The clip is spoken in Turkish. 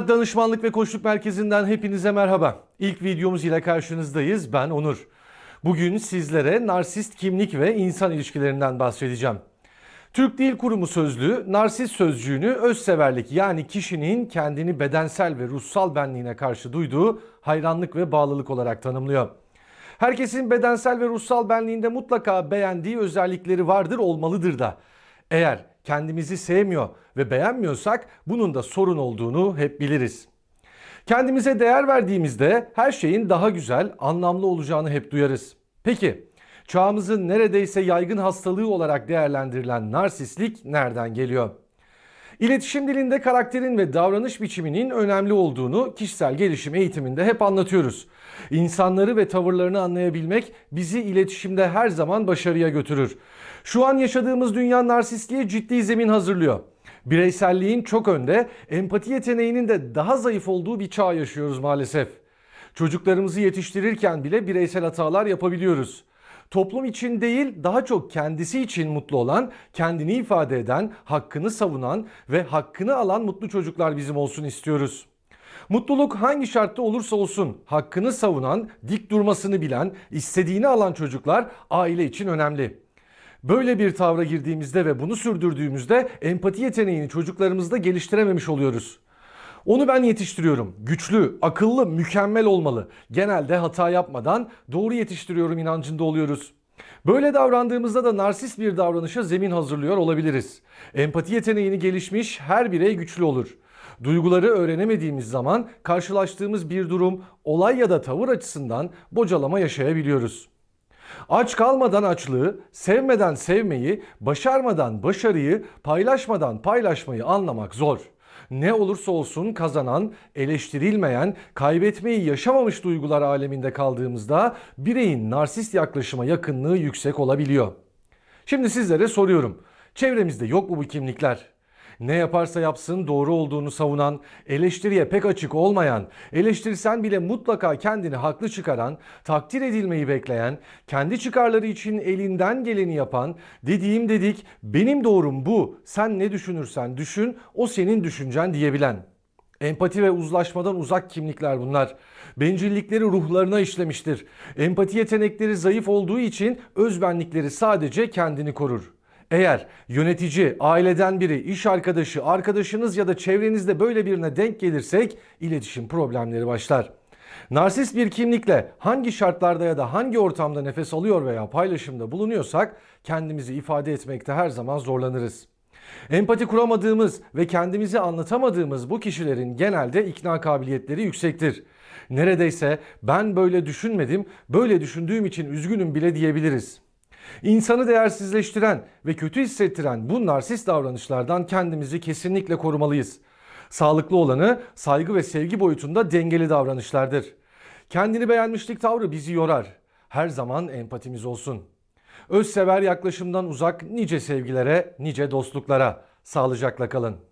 Hayat Danışmanlık ve Koçluk Merkezi'nden hepinize merhaba. İlk videomuz ile karşınızdayız. Ben Onur. Bugün sizlere narsist kimlik ve insan ilişkilerinden bahsedeceğim. Türk Dil Kurumu sözlüğü narsist sözcüğünü özseverlik yani kişinin kendini bedensel ve ruhsal benliğine karşı duyduğu hayranlık ve bağlılık olarak tanımlıyor. Herkesin bedensel ve ruhsal benliğinde mutlaka beğendiği özellikleri vardır, olmalıdır da. Eğer kendimizi sevmiyor ve beğenmiyorsak bunun da sorun olduğunu hep biliriz. Kendimize değer verdiğimizde her şeyin daha güzel, anlamlı olacağını hep duyarız. Peki, çağımızın neredeyse yaygın hastalığı olarak değerlendirilen narsistlik nereden geliyor? İletişim dilinde karakterin ve davranış biçiminin önemli olduğunu kişisel gelişim eğitiminde hep anlatıyoruz. İnsanları ve tavırlarını anlayabilmek bizi iletişimde her zaman başarıya götürür. Şu an yaşadığımız dünya narsistliğe ciddi zemin hazırlıyor. Bireyselliğin çok önde, empati yeteneğinin de daha zayıf olduğu bir çağ yaşıyoruz maalesef. Çocuklarımızı yetiştirirken bile bireysel hatalar yapabiliyoruz. Toplum için değil daha çok kendisi için mutlu olan, kendini ifade eden, hakkını savunan ve hakkını alan mutlu çocuklar bizim olsun istiyoruz. Mutluluk hangi şartta olursa olsun hakkını savunan, dik durmasını bilen, istediğini alan çocuklar aile için önemli. Böyle bir tavra girdiğimizde ve bunu sürdürdüğümüzde empati yeteneğini çocuklarımızda geliştirememiş oluyoruz. Onu ben yetiştiriyorum. Güçlü, akıllı, mükemmel olmalı. Genelde hata yapmadan doğru yetiştiriyorum inancında oluyoruz. Böyle davrandığımızda da narsist bir davranışa zemin hazırlıyor olabiliriz. Empati yeteneğini gelişmiş her birey güçlü olur. Duyguları öğrenemediğimiz zaman karşılaştığımız bir durum, olay ya da tavır açısından bocalama yaşayabiliyoruz. Aç kalmadan açlığı, sevmeden sevmeyi, başarmadan başarıyı, paylaşmadan paylaşmayı anlamak zor. Ne olursa olsun kazanan, eleştirilmeyen, kaybetmeyi yaşamamış duygular aleminde kaldığımızda bireyin narsist yaklaşıma yakınlığı yüksek olabiliyor. Şimdi sizlere soruyorum. Çevremizde yok mu bu kimlikler? Ne yaparsa yapsın doğru olduğunu savunan, eleştiriye pek açık olmayan, eleştirsen bile mutlaka kendini haklı çıkaran, takdir edilmeyi bekleyen, kendi çıkarları için elinden geleni yapan, dediğim dedik, benim doğrum bu, sen ne düşünürsen düşün, o senin düşüncen diyebilen. Empati ve uzlaşmadan uzak kimlikler bunlar. Bencillikleri ruhlarına işlemiştir. Empati yetenekleri zayıf olduğu için özbenlikleri sadece kendini korur. Eğer yönetici, aileden biri, iş arkadaşı, arkadaşınız ya da çevrenizde böyle birine denk gelirsek iletişim problemleri başlar. Narsist bir kimlikle hangi şartlarda ya da hangi ortamda nefes alıyor veya paylaşımda bulunuyorsak kendimizi ifade etmekte her zaman zorlanırız. Empati kuramadığımız ve kendimizi anlatamadığımız bu kişilerin genelde ikna kabiliyetleri yüksektir. Neredeyse ben böyle düşünmedim, böyle düşündüğüm için üzgünüm bile diyebiliriz. İnsanı değersizleştiren ve kötü hissettiren bu narsist davranışlardan kendimizi kesinlikle korumalıyız. Sağlıklı olanı saygı ve sevgi boyutunda dengeli davranışlardır. Kendini beğenmişlik tavrı bizi yorar. Her zaman empatimiz olsun. Özsever yaklaşımdan uzak nice sevgilere, nice dostluklara. Sağlıcakla kalın.